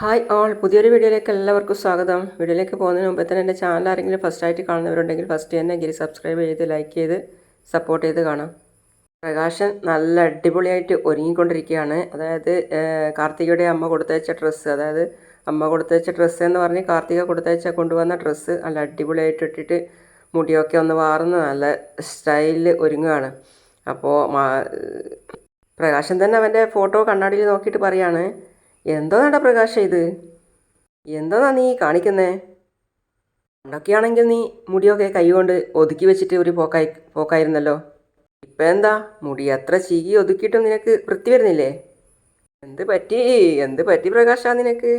Hi all. പുതിയൊരു വീഡിയോയിലേക്ക് എല്ലാവർക്കും സ്വാഗതം. വീഡിയോയിലേക്ക് പോകുന്നതിന് മുമ്പ് തന്നെ എന്റെ ചാനൽ ആരെങ്കിലും ഫസ്റ്റ് ആയിട്ട് കാണുന്നവരുണ്ടെങ്കിൽ ഫസ്റ്റ് തന്നെ ഗിരി സബ്സ്ക്രൈബ് ചെയ്ത് ലൈക്ക് ചെയ്ത് സപ്പോർട്ട് ചെയ്ത് കാണാം. പ്രകാശൻ നല്ല അടിപൊളിയായിട്ട് ഒരുങ്ങിക്കൊണ്ടിരിക്കുകയാണ്. അതായത് കാർത്തികയുടെ അമ്മ കൊടുത്തയച്ച ഡ്രസ്സ് അതായത് അമ്മ കൊടുത്തയച്ച ഡ്രസ്സ് എന്ന് പറഞ്ഞ് കാർത്തിക കൊടുത്തയച്ച കൊണ്ടുവന്ന ഡ്രസ്സ് നല്ല അടിപൊളിയായിട്ട് ഇട്ടിട്ട് മുടിയൊക്കെ ഒന്ന് വാർന്ന് നല്ല സ്റ്റൈലിൽ ഒരുങ്ങുകയാണ്. അപ്പോൾ പ്രകാശൻ തന്നെ അവന്റെ ഫോട്ടോ കണ്ണാടിയിൽ നോക്കിയിട്ട് പറയാണ് എന്തോന്നാടാ പ്രകാശം ഇത്? എന്തോന്നാ നീ കാണിക്കുന്നേ? പണ്ടൊക്കെയാണെങ്കിൽ നീ മുടിയൊക്കെ കൈകൊണ്ട് ഒതുക്കി വെച്ചിട്ട് ഒരു പോക്കായി പോക്കായിരുന്നല്ലോ. ഇപ്പം എന്താ? മുടി അത്ര ചീകി ഒതുക്കിയിട്ടും നിനക്ക് വൃത്തി വരുന്നില്ലേ? എന്ത് പറ്റി? എന്ത് പറ്റി പ്രകാശാ നിനക്ക്?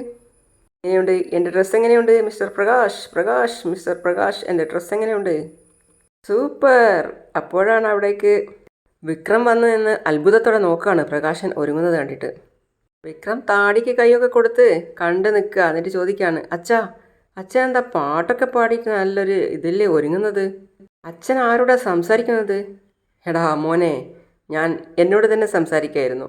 എങ്ങനെയുണ്ട്? എന്റെ ഡ്രസ്സ് എങ്ങനെയുണ്ട്? മിസ്റ്റർ പ്രകാശ് പ്രകാശ് മിസ്റ്റർ പ്രകാശ് എന്റെ ഡ്രസ്സ് എങ്ങനെയുണ്ട്? സൂപ്പർ! അപ്പോഴാണ് അവിടേക്ക് വിക്രം വന്നു നിന്ന് അത്ഭുതത്തോടെ നോക്കുകയാണ് പ്രകാശൻ ഒരുങ്ങുന്നത് കണ്ടിട്ട്. വിക്രം താടിക്ക് കൈയൊക്കെ കൊടുത്ത് കണ്ട് നിൽക്കുക എന്നിട്ട് ചോദിക്കുകയാണ് അച്ഛാ അച്ഛൻ എന്താ പാട്ടൊക്കെ പാടിയിട്ട് നല്ലൊരു ഇതില്ലേ ഒരുങ്ങുന്നത്? അച്ഛൻ ആരോടാ സംസാരിക്കുന്നത്? എടാ മോനെ ഞാൻ എന്നോട് തന്നെ സംസാരിക്കായിരുന്നു.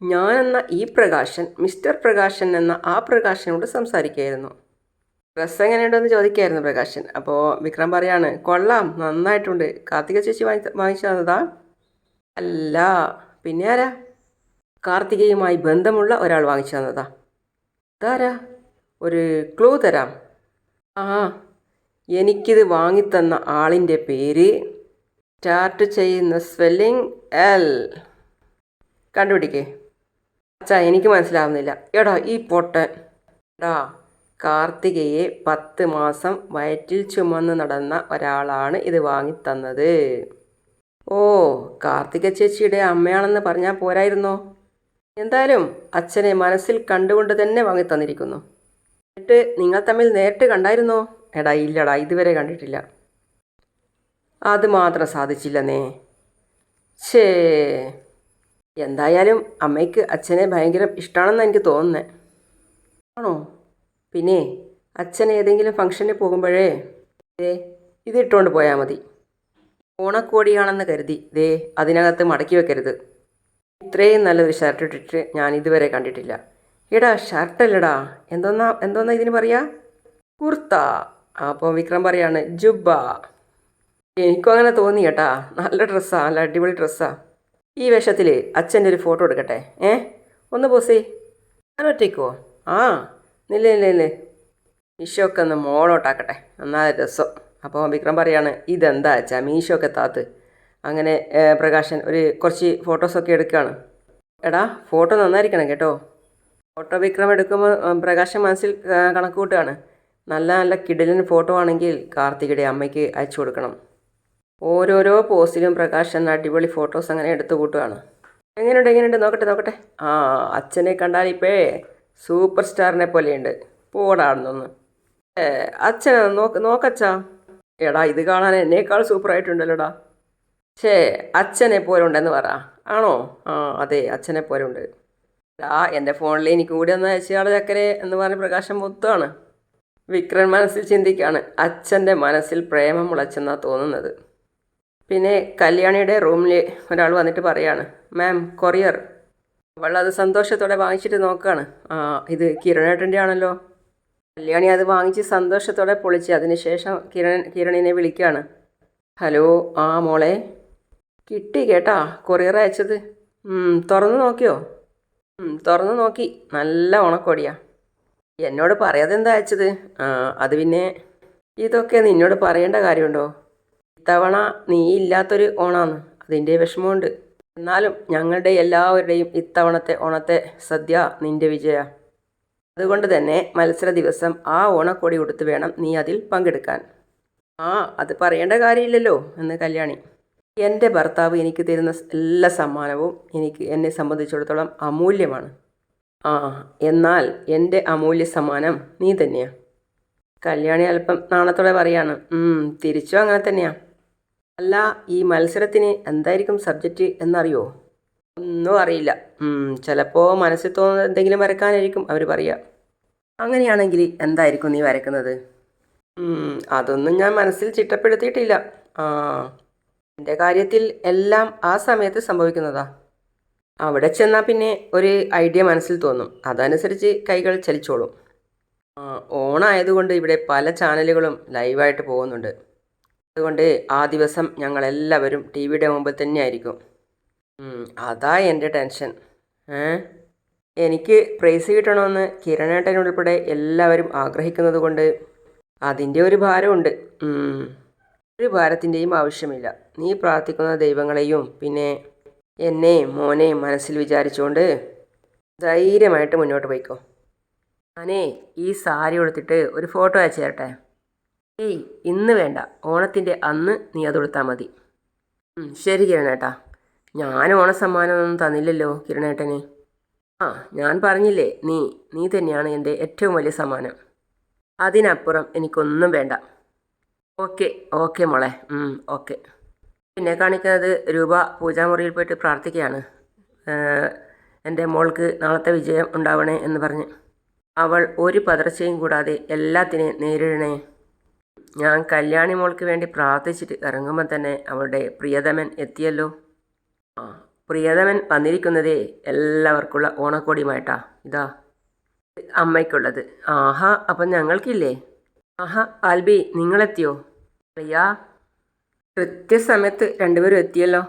ഞാൻ എന്ന ഈ പ്രകാശൻ മിസ്റ്റർ പ്രകാശൻ എന്ന ആ പ്രകാശനോട് സംസാരിക്കായിരുന്നു. ഡ്രസ്സ് എങ്ങനെയുണ്ടെന്ന് ചോദിക്കായിരുന്നു പ്രകാശൻ. അപ്പോൾ വിക്രം പറയാണ് കൊള്ളാം നന്നായിട്ടുണ്ട്. കാർത്തിക ചേച്ചി വാങ്ങി വാങ്ങിച്ചു തന്നതാ? അല്ല പിന്നെ ആരാ? കാർത്തികയുമായി ബന്ധമുള്ള ഒരാൾ വാങ്ങിച്ചു തന്നതാ. താരാ ഒരു ക്ലൂ തരാം. ആ എനിക്കിത് വാങ്ങിത്തന്ന ആളിന്റെ പേര് സ്റ്റാർട്ട് ചെയ്യുന്ന സ്പെല്ലിംഗ് എൽ കണ്ടുപിടിക്കേ. അച്ഛാ എനിക്ക് മനസ്സിലാവുന്നില്ല. എടാ ഈ പൊട്ടൻ. എടാ കാർത്തികയെ പത്ത് മാസം വയറ്റിൽ ചുമന്ന് നടന്ന ഒരാളാണ് ഇത് വാങ്ങിത്തന്നത്. ഓ കാർത്തിക ചേച്ചിയുടെ അമ്മയാണെന്ന് പറഞ്ഞാൽ പോരായിരുന്നോ? എന്തായാലും അച്ഛനെ മനസ്സിൽ കണ്ടുകൊണ്ട് തന്നെ വാങ്ങി തന്നിരിക്കുന്നു എന്നിട്ട് നിങ്ങൾ തമ്മിൽ നേരിട്ട് കണ്ടായിരുന്നോ? എടാ ഇല്ലടാ ഇതുവരെ കണ്ടിട്ടില്ല. അത് മാത്രം സാധിച്ചില്ലെന്നേ. ഛേ. എന്തായാലും അമ്മയ്ക്ക് അച്ഛനെ ഭയങ്കര ഇഷ്ടമാണെന്ന് എനിക്ക് തോന്നുന്നത് ആണോ? പിന്നെ അച്ഛൻ ഏതെങ്കിലും ഫംഗ്ഷന് പോകുമ്പോഴേ ദേ ഇത് ഇട്ടുകൊണ്ട് പോയാൽ മതി. ഓണക്കോടിയാണെന്ന് കരുതി. ദേ അതിനകത്ത് മടക്കി വെക്കരുത്. ഇത്രയും നല്ലൊരു ഷർട്ട് ഇട്ടിട്ട് ഞാൻ ഇതുവരെ കണ്ടിട്ടില്ല. എടാ ഷർട്ടല്ലടാ എന്തോന്നാ എന്തോന്നാ ഇതിന് പറയാ? കുർത്ത. അപ്പോൾ വിക്രം പറയാണ് ജുബ്ബ. എനിക്കും അങ്ങനെ തോന്നി കേട്ടാ. നല്ല ഡ്രസ്സാ നല്ല അടിപൊളി ഡ്രസ്സാ ഈ വേഷത്തിൽ അച്ഛന്റെ ഒരു ഫോട്ടോ എടുക്കട്ടെ. ഏ? ഒന്ന് പോസേ. ഞാൻ ഒറ്റയ്ക്കോ? ആ. നില്ല ഇല്ല ഇല്ല. മീഷോക്കെ ഒന്ന് മോളോട്ടാക്കട്ടെ. നന്നായ രസം. അപ്പോൾ വിക്രം പറയാണ് ഇതെന്താ അച്ഛാ മീഷോക്കെ താത്ത് അങ്ങനെ പ്രകാശൻ ഒരു കുറച്ച് ഫോട്ടോസൊക്കെ എടുക്കുകയാണ് എടാ ഫോട്ടോ നന്നായിരിക്കണം കേട്ടോ. ഫോട്ടോ വിക്രം എടുക്കുമ്പോൾ പ്രകാശൻ മനസ്സിൽ കണക്ക് കൂട്ടുകയാണ്. നല്ല നല്ല കിടലിന് ഫോട്ടോ ആണെങ്കിൽ കാർത്തികയുടെ അമ്മയ്ക്ക് അയച്ചു കൊടുക്കണം. ഓരോരോ പോസ്റ്റിലും പ്രകാശൻ അടിപൊളി ഫോട്ടോസ് അങ്ങനെ എടുത്തു കൂട്ടുകയാണ്. എങ്ങനെയുണ്ട് എങ്ങനെയുണ്ട്? നോക്കട്ടെ നോക്കട്ടെ. ആ അച്ഛനെ കണ്ടാൽ ഇപ്പേ സൂപ്പർ സ്റ്റാറിനെ പോലെയുണ്ട്. പോടാണെന്നൊന്ന്. അച്ഛൻ നോക്ക് നോക്കച്ചാ എടാ ഇത് കാണാൻ എന്നേക്കാൾ സൂപ്പറായിട്ടുണ്ടല്ലോടാ ഛേ അച്ഛനെ പോലെ ഉണ്ടെന്ന് പറ. ആണോ? ആ അതെ അച്ഛനെ പോലെ ഉണ്ട് ആ എന്റെ ഫോണിൽ എനിക്ക് കൂടി ഒന്ന് അയച്ചാളെ ചക്കരെ എന്ന് പറഞ്ഞ പ്രകാശം മൊത്തമാണ്. വിക്രൻ മനസ്സിൽ ചിന്തിക്കുകയാണ് അച്ഛന്റെ മനസ്സിൽ പ്രേമം മുളച്ചെന്നാണ് തോന്നുന്നത്. പിന്നെ കല്യാണിയുടെ റൂമിൽ ഒരാൾ വന്നിട്ട് പറയാണ് മാം കൊറിയർ. അവൾ അത് സന്തോഷത്തോടെ വാങ്ങിച്ചിട്ട് നോക്കുകയാണ് ആ ഇത് കിരണേട്ടന്റെ ആണല്ലോ. കല്യാണി അത് വാങ്ങിച്ച് സന്തോഷത്തോടെ പൊളിച്ച് അതിനുശേഷം കിരൺ കിരണിനെ വിളിക്കുകയാണ് ഹലോ ആ മോളെ? കിട്ടി കേട്ടാ കൊറിയർ അയച്ചത്. തുറന്നു നോക്കിയോ? തുറന്നു നോക്കി. നല്ല ഉണക്കൊടിയാ. എന്നോട് പറയാതെ എന്താ അയച്ചത്? അത് പിന്നെ ഇതൊക്കെ നിന്നോട് പറയേണ്ട കാര്യമുണ്ടോ? ഇത്തവണ നീ ഇല്ലാത്തൊരു ഓണാന്ന്. അതിന്റെ വിഷമമുണ്ട്. എന്നാലും ഞങ്ങളുടെ എല്ലാവരുടെയും ഇത്തവണത്തെ ഓണത്തെ സദ്യ നിന്റെ വിജയ. അതുകൊണ്ട് തന്നെ മത്സര ദിവസം ആ ഓണക്കൊടി കൊടുത്ത് വേണം നീ അതിൽ പങ്കെടുക്കാൻ. ആ അത് പറയേണ്ട കാര്യമില്ലല്ലോ എന്ന് കല്യാണി. എന്റെ ഭർത്താവ് എനിക്ക് തരുന്ന എല്ലാ സമ്മാനവും എനിക്ക് എന്നെ സംബന്ധിച്ചിടത്തോളം അമൂല്യമാണ്. ആ എന്നാൽ എന്റെ അമൂല്യ സമ്മാനം നീ തന്നെയാണ് കല്യാണി അല്പം നാണത്തോടെ പറയാണ് "ഉം, തിരിച്ചും അങ്ങനെ തന്നെയാണ് അല്ല ഈ മത്സരത്തിന് എന്തായിരിക്കും സബ്ജക്റ്റ് എന്നറിയോ? ഒന്നും അറിയില്ല. ചിലപ്പോൾ മനസ്സിൽ തോന്നുന്നത് എന്തെങ്കിലും വരക്കാനായിരിക്കും അവർ പറയുക അങ്ങനെയാണെങ്കിൽ എന്തായിരിക്കും നീ വരക്കുന്നത് അതൊന്നും ഞാൻ മനസ്സിൽ ചിട്ടപ്പെടുത്തിയിട്ടില്ല. ആ എന്റെ കാര്യത്തിൽ എല്ലാം ആ സമയത്ത് സംഭവിക്കുന്നതാ. അവിടെ ചെന്നാൽ പിന്നെ ഒരു ഐഡിയ മനസ്സിൽ തോന്നും. അതനുസരിച്ച് കൈകൾ ചലിച്ചോളും. ഓണായതുകൊണ്ട് ഇവിടെ പല ചാനലുകളും ലൈവായിട്ട് പോകുന്നുണ്ട്. അതുകൊണ്ട് ആ ദിവസം ഞങ്ങളെല്ലാവരും ടി വിയുടെ മുമ്പിൽ തന്നെ ആയിരിക്കും അതാ എന്റെ ടെൻഷൻ. എനിക്ക് പ്രൈസ് കിട്ടണമെന്ന് കിരണേട്ടനുൾപ്പെടെ എല്ലാവരും ആഗ്രഹിക്കുന്നത് കൊണ്ട് അതിന്റെ ഒരു ഭാരമുണ്ട്. ഒരു ഭാരത്തിന്റെയും ആവശ്യമില്ല. നീ പ്രാർത്ഥിക്കുന്ന ദൈവങ്ങളെയും പിന്നെ എന്നെയും മോനെയും മനസ്സിൽ വിചാരിച്ചുകൊണ്ട് ധൈര്യമായിട്ട് മുന്നോട്ട് പോയിക്കോ. ഞാനേ ഈ സാരി ഉടുത്തിട്ട് ഒരു ഫോട്ടോ അയച്ചു തരട്ടെ? ഏയ് ഇന്ന് വേണ്ട. ഓണത്തിന്റെ അന്ന് നീ അത് കൊടുത്താൽ മതി. ശരി കിരണേട്ടാ. ഞാൻ ഓണസമ്മാനമൊന്നും തന്നില്ലല്ലോ കിരണേട്ടന്. ആ ഞാൻ പറഞ്ഞില്ലേ നീ നീ തന്നെയാണ് എന്റെ ഏറ്റവും വലിയ സമ്മാനം. അതിനപ്പുറം എനിക്കൊന്നും വേണ്ട. ഓക്കെ ഓക്കെ മോളെ. ഓക്കെ. പിന്നെ കാണിക്കുന്നത് രൂപ പൂജാമുറിയിൽ പോയിട്ട് പ്രാർത്ഥിക്കുകയാണ് എന്റെ മോൾക്ക് നാളത്തെ വിജയം ഉണ്ടാവണേ എന്ന് പറഞ്ഞ്. അവൾ ഒരു പതർച്ചയും കൂടാതെ എല്ലാത്തിനെയും നേരിടണേ. ഞാൻ കല്യാണി മോൾക്ക് വേണ്ടി പ്രാർത്ഥിച്ചിട്ട് ഇറങ്ങുമ്പോൾ തന്നെ അവളുടെ പ്രിയതമൻ എത്തിയല്ലോ. ആ പ്രിയതമൻ വന്നിരിക്കുന്നതേ എല്ലാവർക്കുള്ള ഓണക്കോടിയുമായിട്ടാ. ഇതാ അമ്മയ്ക്കുള്ളത്. ആഹാ അപ്പം ഞങ്ങൾക്കില്ലേ? ആഹാ ആൽബി നിങ്ങളെത്തിയോ? പ്രിയ കൃത്യസമയത്ത് രണ്ടുപേരും എത്തിയല്ലോ.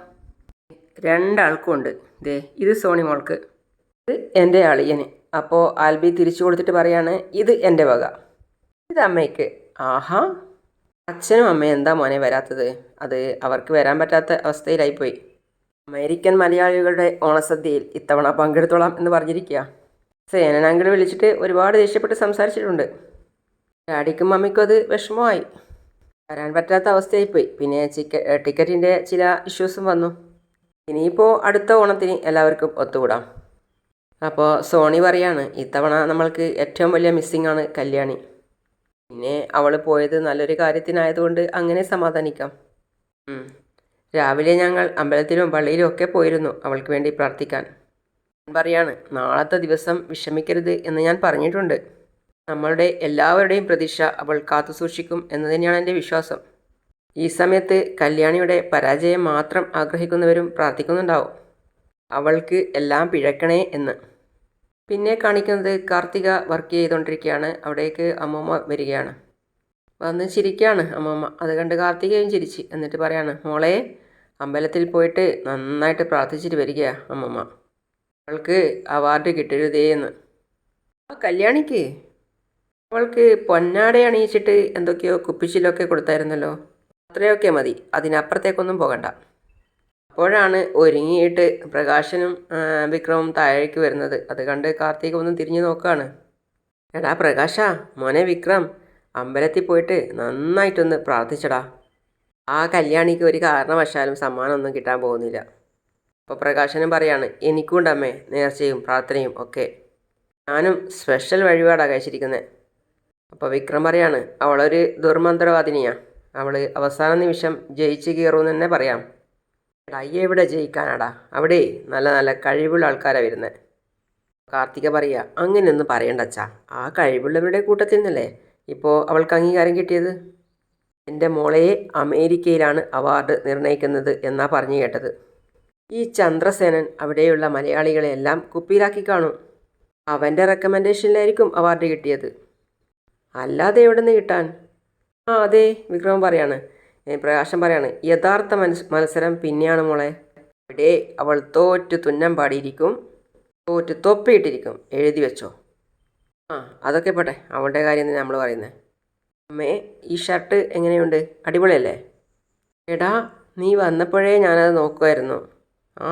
രണ്ടാൾക്കും ഉണ്ട് ദേ ഇത് സോണി മോൾക്ക്. ഇത് എന്റെ അളിയന്. അപ്പോൾ ആൽബി തിരിച്ചു കൊടുത്തിട്ട് പറയാണ് ഇത് എന്റെ വക. ഇത് അമ്മയ്ക്ക്. ആഹാ. അച്ഛനും അമ്മയും എന്താ മോനെ വരാത്തത്? അത് അവർക്ക് വരാൻ പറ്റാത്ത അവസ്ഥയിലായിപ്പോയി. അമേരിക്കൻ മലയാളികളുടെ ഓണസദ്യയിൽ ഇത്തവണ പങ്കെടുത്തോളാം എന്ന് പറഞ്ഞിരിക്കുക സേനനാങ്കിൾ വിളിച്ചിട്ട് ഒരുപാട് ദേഷ്യപ്പെട്ട് സംസാരിച്ചിട്ടുണ്ട്. ഡാഡിക്കും മമ്മിക്കും അത് വിഷമമായി. വരാൻ പറ്റാത്ത അവസ്ഥയായി പോയി പിന്നെ ചിക്ക ടിക്കറ്റിന്റെ ചില ഇഷ്യൂസും വന്നു. ഇനിയിപ്പോൾ അടുത്ത ഓണത്തിന് എല്ലാവർക്കും ഒത്തുകൂടാം. അപ്പോൾ സോണി പറയാണ് ഇത്തവണ നമ്മൾക്ക് ഏറ്റവും വലിയ മിസ്സിംഗ് ആണ് കല്യാണി. പിന്നെ അവൾ പോയത് നല്ലൊരു കാര്യത്തിനായതുകൊണ്ട് അങ്ങനെ സമാധാനിക്കാം. രാവിലെ ഞങ്ങൾ അമ്പലത്തിലും പള്ളിയിലും ഒക്കെ പോയിരുന്നു അവൾക്ക് വേണ്ടി പ്രാർത്ഥിക്കാൻ. പറയാണ് നാളത്തെ ദിവസം വിഷമിക്കരുത് എന്ന് ഞാൻ പറഞ്ഞിട്ടുണ്ട്. നമ്മളുടെ എല്ലാവരുടെയും പ്രതീക്ഷ അവൾ കാത്തു സൂക്ഷിക്കും എന്ന് തന്നെയാണ് എന്റെ വിശ്വാസം. ഈ സമയത്ത് കല്യാണിയുടെ പരാജയം മാത്രം ആഗ്രഹിക്കുന്നവരും പ്രാർത്ഥിക്കുന്നുണ്ടാവും. അവൾക്ക് എല്ലാം പിഴക്കണേ എന്ന്. പിന്നെ കാണിക്കുന്നത് കാർത്തിക വർക്ക് ചെയ്തുകൊണ്ടിരിക്കുകയാണ്. അവിടേക്ക് അമ്മമ്മ വരികയാണ്. വന്ന് ചിരിക്കുകയാണ് അമ്മമ്മ. അത് കണ്ട് കാർത്തികയും ചിരിച്ച്. എന്നിട്ട് പറയാണ് മോളെ അമ്പലത്തിൽ പോയിട്ട് നന്നായിട്ട് പ്രാർത്ഥിച്ചിട്ട് വരിക അമ്മമ്മ. അവൾക്ക് അവാർഡ് കിട്ടരുതേ എന്ന്. ആ കല്യാണിക്ക്? അവൾക്ക് പൊന്നാട അണിയിച്ചിട്ട് എന്തൊക്കെയോ കുപ്പിച്ചിലൊക്കെ കൊടുത്തായിരുന്നല്ലോ. അത്രയൊക്കെ മതി. അതിനപ്പുറത്തേക്കൊന്നും പോകണ്ട. അപ്പോഴാണ് ഒരുങ്ങിയിട്ട് പ്രകാശനും വിക്രമും താഴേക്ക് വരുന്നത്. അത് കണ്ട് കാർത്തിക ഒന്ന് തിരിഞ്ഞു നോക്കുകയാണ് എടാ പ്രകാശ മോനെ വിക്രം അമ്പലത്തിൽ പോയിട്ട് നന്നായിട്ടൊന്ന് പ്രാർത്ഥിച്ചടാ. ആ കല്യാണിക്ക് ഒരു കാരണവശാലും സമ്മാനമൊന്നും കിട്ടാൻ പോകുന്നില്ല. അപ്പോൾ പ്രകാശനും പറയാണ് എനിക്കുണ്ടമ്മേ നേർച്ചയും പ്രാർത്ഥനയും ഒക്കെ. ഞാനും സ്പെഷ്യൽ വഴിപാടാണ് കഴിച്ചിരിക്കുന്നത് അപ്പോൾ വിക്രം പറയാണ് അവളൊരു ദുർമന്ത്രവാദിനിയാണ് അവൾ അവസാന നിമിഷം ജയിച്ച് കയറുമെന്ന് തന്നെ പറയാം. എടാ എവിടെ ജയിക്കാനാടാ. അവിടെ നല്ല നല്ല കഴിവുള്ള ആൾക്കാരാണ് വരുന്നത് കാർത്തിക പറയുക അങ്ങനെയൊന്നും പറയണ്ട അച്ഛാ. ആ കഴിവുള്ളവരുടെ കൂട്ടത്തിൽ നിന്നല്ലേ ഇപ്പോൾ അവൾക്ക് അംഗീകാരം കിട്ടിയത്? എന്റെ മോളെ അമേരിക്കയിലാണ് അവാർഡ് നിർണയിക്കുന്നത് എന്നാ പറഞ്ഞു കേട്ടത്. ഈ ചന്ദ്രസേനൻ അവിടെയുള്ള മലയാളികളെല്ലാം കുപ്പിയിലാക്കി കാണും. അവന്റെ റെക്കമെൻഡേഷനിലായിരിക്കും അവാർഡ് കിട്ടിയത്. അല്ലാതെ എവിടെ നിന്ന് കിട്ടാൻ? ആ അതെ വിക്രമൻ പറയാണ്. പ്രകാശം പറയാണ് യഥാർത്ഥ മത്സരം പിന്നെയാണ് മോളെ. അവിടെ അവൾ തോറ്റ് തുന്നം പാടിയിരിക്കും തോറ്റ് തൊപ്പിയിട്ടിരിക്കും എഴുതി വെച്ചോ. ആ അതൊക്കെ പോട്ടെ അവളുടെ കാര്യം തന്നെ നമ്മൾ പറയുന്നത് അമ്മേ ഈ ഷർട്ട് എങ്ങനെയുണ്ട്? അടിപൊളിയല്ലേ? എടാ നീ വന്നപ്പോഴേ ഞാനത് നോക്കുമായിരുന്നു ആ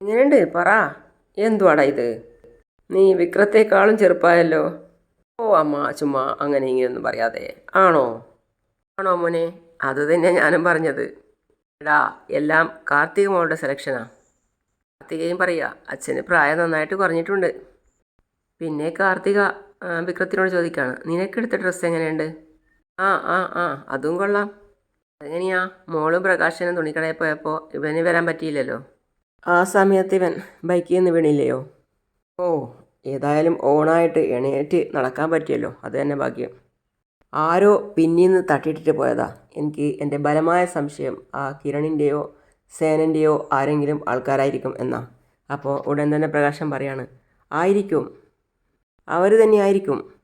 എങ്ങനെയുണ്ട്? പറ. എന്തുവാടാ ഇത്? നീ വിക്രത്തേക്കാളും ചെറുപ്പമായല്ലോ ഓ അമ്മ ചുമ്മാ അങ്ങനെ ഇങ്ങനെയൊന്നും പറയാതെ. ആണോ? ആണോ മോനെ? അത് തന്നെ ഞാനും പറഞ്ഞത്. എടാ എല്ലാം കാർത്തിക മോളുടെ സെലക്ഷനാ കാർത്തികയും പറയുക അച്ഛന് പ്രായം നന്നായിട്ട് കുറഞ്ഞിട്ടുണ്ട്. പിന്നെ കാർത്തിക വിക്രത്തിനോട് ചോദിക്കുകയാണ് നിനക്കെടുത്ത ഡ്രസ്സ് എങ്ങനെയുണ്ട്? ആ ആ ആ അതും കൊള്ളാം. എങ്ങനെയാ മോളും പ്രകാശനും തുണിക്കടയിൽ പോയപ്പോൾ ഇവന് വരാൻ പറ്റിയില്ലല്ലോ. ആ സമയത്ത് ഇവൻ ബൈക്കിൽ നിന്ന് വീണില്ലയോ? ഓ ഏതായാലും ഓണായിട്ട് എണീറ്റ് നടക്കാൻ പറ്റിയല്ലോ. അത് തന്നെ ഭാഗ്യം. ആരോ പിന്നീന്ന് തട്ടിയിട്ടിട്ട് പോയതാ. എനിക്ക് എന്റെ ബലമായ സംശയം ആ കിരണിന്റെയോ സേനന്റെയോ ആരെങ്കിലും ആൾക്കാരായിരിക്കും എന്നാ. അപ്പോൾ ഉടൻ തന്നെ പ്രകാശം പറയാണ് ആയിരിക്കും. അവർ തന്നെയായിരിക്കും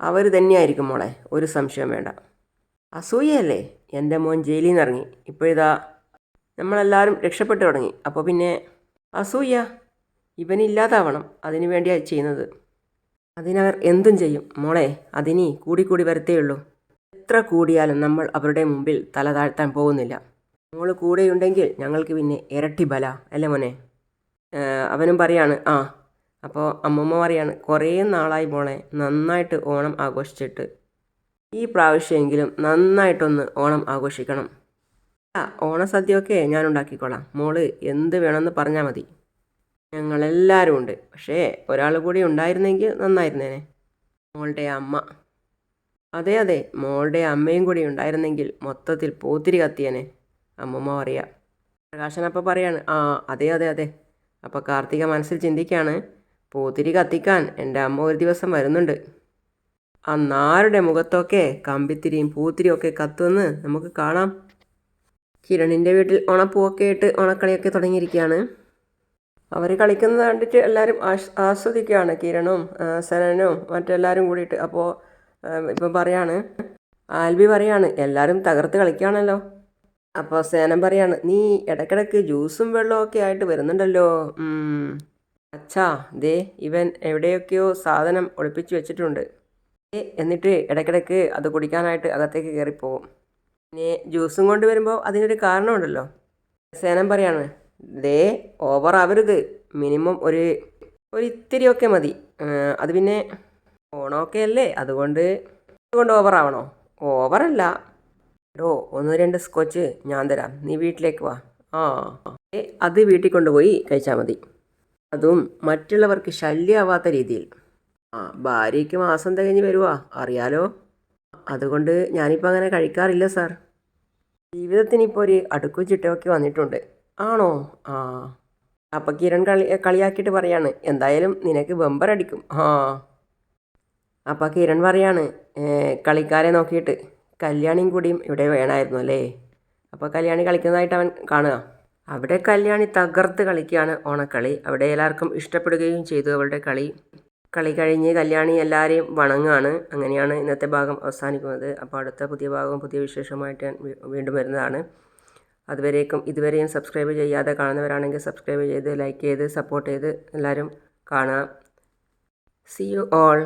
അവർ തന്നെയായിരിക്കും മോളെ. ഒരു സംശയം വേണ്ട. അസൂയയല്ലേ? എന്റെ മോൻ ജയിലിൽ നിന്ന് ഇറങ്ങി ഇപ്പോഴിതാ നമ്മളെല്ലാവരും രക്ഷപ്പെട്ടു തുടങ്ങി. അപ്പോൾ പിന്നെ അസൂയ ഇവനില്ലാതാവണം അതിനു വേണ്ടിയാണ് ചെയ്യുന്നത്. അതിനവർ എന്തും ചെയ്യും. മോളെ അതിനി കൂടിക്കൂടി വരത്തേയുള്ളൂ എത്ര കൂടിയാലും നമ്മൾ അവരുടെ മുമ്പിൽ തല താഴ്ത്താൻ പോകുന്നില്ല. മോൾ കൂടെയുണ്ടെങ്കിൽ ഞങ്ങൾക്ക് പിന്നെ ഇരട്ടി ബല അല്ലേ മോനെ? അവനും പറയാണ് ആ അപ്പോൾ അമ്മമ്മ പറയാണ് കുറേ നാളായി മോളെ നന്നായിട്ട് ഓണം ആഘോഷിച്ചിട്ട്. ഈ പ്രാവശ്യമെങ്കിലും നന്നായിട്ടൊന്ന് ഓണം ആഘോഷിക്കണം. ആ ഓണസദ്യയൊക്കെ ഞാൻ ഉണ്ടാക്കിക്കോളാം. മോൾ എന്ത് വേണമെന്ന് പറഞ്ഞാൽ മതി. ഞങ്ങളെല്ലാവരും ഉണ്ട്. പക്ഷേ ഒരാൾ കൂടി ഉണ്ടായിരുന്നെങ്കിൽ നന്നായിരുന്നേനെ. മോളുടെ അമ്മ. അതെ അതെ മോളുടെ അമ്മയും കൂടി ഉണ്ടായിരുന്നെങ്കിൽ മൊത്തത്തിൽ പൂത്തിരി കത്തിയനെ അമ്മമ്മ പറയാ. പ്രകാശൻ അപ്പോൾ പറയാണ് ആ അതെ അതെ അതെ. അപ്പോൾ കാർത്തിക മനസ്സിൽ ചിന്തിക്കുകയാണ് പൂത്തിരി കത്തിക്കാൻ എന്റെ അമ്മ ഒരു ദിവസം വരുന്നുണ്ട്. അന്നാരുടെ മുഖത്തൊക്കെ കമ്പിത്തിരിയും പൂത്തിരിയും ഒക്കെ കത്തുമെന്ന് നമുക്ക് കാണാം. കിരണിന്റെ വീട്ടിൽ ഓണപ്പൂവൊക്കെ ഇട്ട് ഉണക്കളിയൊക്കെ തുടങ്ങിയിരിക്കുകയാണ്. അവർ കളിക്കുന്നത് കണ്ടിട്ട് എല്ലാവരും ആസ് ആസ്വദിക്കുകയാണ്. കിരണും സനനും മറ്റെല്ലാവരും കൂടിയിട്ട്. അപ്പോൾ ഇപ്പം പറയാണ് ആൽബി പറയാണ് എല്ലാവരും തകർത്ത് കളിക്കുകയാണല്ലോ. അപ്പോൾ സേനൻ പറയാണ് നീ ഇടയ്ക്കിടയ്ക്ക് ജ്യൂസും വെള്ളവും ഒക്കെ ആയിട്ട് വരുന്നുണ്ടല്ലോ. അച്ഛാ ദേ ഇവൻ എവിടെയൊക്കെയോ സാധനം ഒളിപ്പിച്ച് വെച്ചിട്ടുണ്ട്. എന്നിട്ട് ഇടയ്ക്കിടയ്ക്ക് അത് കുടിക്കാനായിട്ട് അകത്തേക്ക് കയറിപ്പോകും പിന്നെ ജ്യൂസും കൊണ്ട് വരുമ്പോൾ അതിനൊരു കാരണമുണ്ടല്ലോ. സേനൻ പറയാണ് ദേ ഓവർ ആവരുത്. മിനിമം ഒരു ഒരു ഇത്തിരിയൊക്കെ മതി അത് പിന്നെ ഓണമൊക്കെ അല്ലേ? അതുകൊണ്ട് അതുകൊണ്ട് ഓവർ ആവണോ? ഓവറല്ല ഓ ഒന്ന് രണ്ട് സ്കോച്ച് ഞാൻ തരാം. നീ വീട്ടിലേക്ക് വാ. ആ അത് വീട്ടിൽ കൊണ്ടുപോയി കഴിച്ചാൽ മതി. അതും മറ്റുള്ളവർക്ക് ശല്യമാവാത്ത രീതിയിൽ. ആ ഭാര്യയ്ക്ക് മാസം തികഞ്ഞ് വരുവാ. അറിയാലോ? അതുകൊണ്ട് ഞാനിപ്പോൾ അങ്ങനെ കഴിക്കാറില്ല സാർ ജീവിതത്തിന് ഇപ്പോൾ ഒരു അടുക്കും ചിട്ടയൊക്കെ വന്നിട്ടുണ്ട്. ആണോ? ആ. അപ്പം കിരൺ കളി കളിയാക്കിയിട്ട് പറയാണ് എന്തായാലും നിനക്ക് ബമ്പർ അടിക്കും. ആ. അപ്പം കിരൺ പറയാണ് "ഏ, കളിക്കാരെ നോക്കിയിട്ട് കല്യാണിയും കൂടിയും ഇവിടെ വേണമായിരുന്നു അല്ലേ? അപ്പോൾ കല്യാണി കളിക്കുന്നതായിട്ട് അവൻ കാണുക. അവിടെ കല്യാണി തകർത്ത് കളിക്കുകയാണ് ഓണക്കളി. അവിടെ എല്ലാവർക്കും ഇഷ്ടപ്പെടുകയും ചെയ്തു. അവളുടെ കളി കളി കഴിഞ്ഞ് കല്യാണി എല്ലാവരെയും വണങ്ങാണ് അങ്ങനെയാണ് ഇന്നത്തെ ഭാഗം അവസാനിക്കുന്നത്. അപ്പോൾ അടുത്ത പുതിയ ഭാഗവും പുതിയ വിശേഷമായിട്ട് വീണ്ടും വരുന്നതാണ്. അതുവരേക്കും ഇതുവരെയും സബ്സ്ക്രൈബ് ചെയ്യാതെ കാണുന്നവരാണെങ്കിൽ സബ്സ്ക്രൈബ് ചെയ്ത് ലൈക്ക് ചെയ്ത് സപ്പോർട്ട് ചെയ്ത് എല്ലാവരും കാണാം. C you all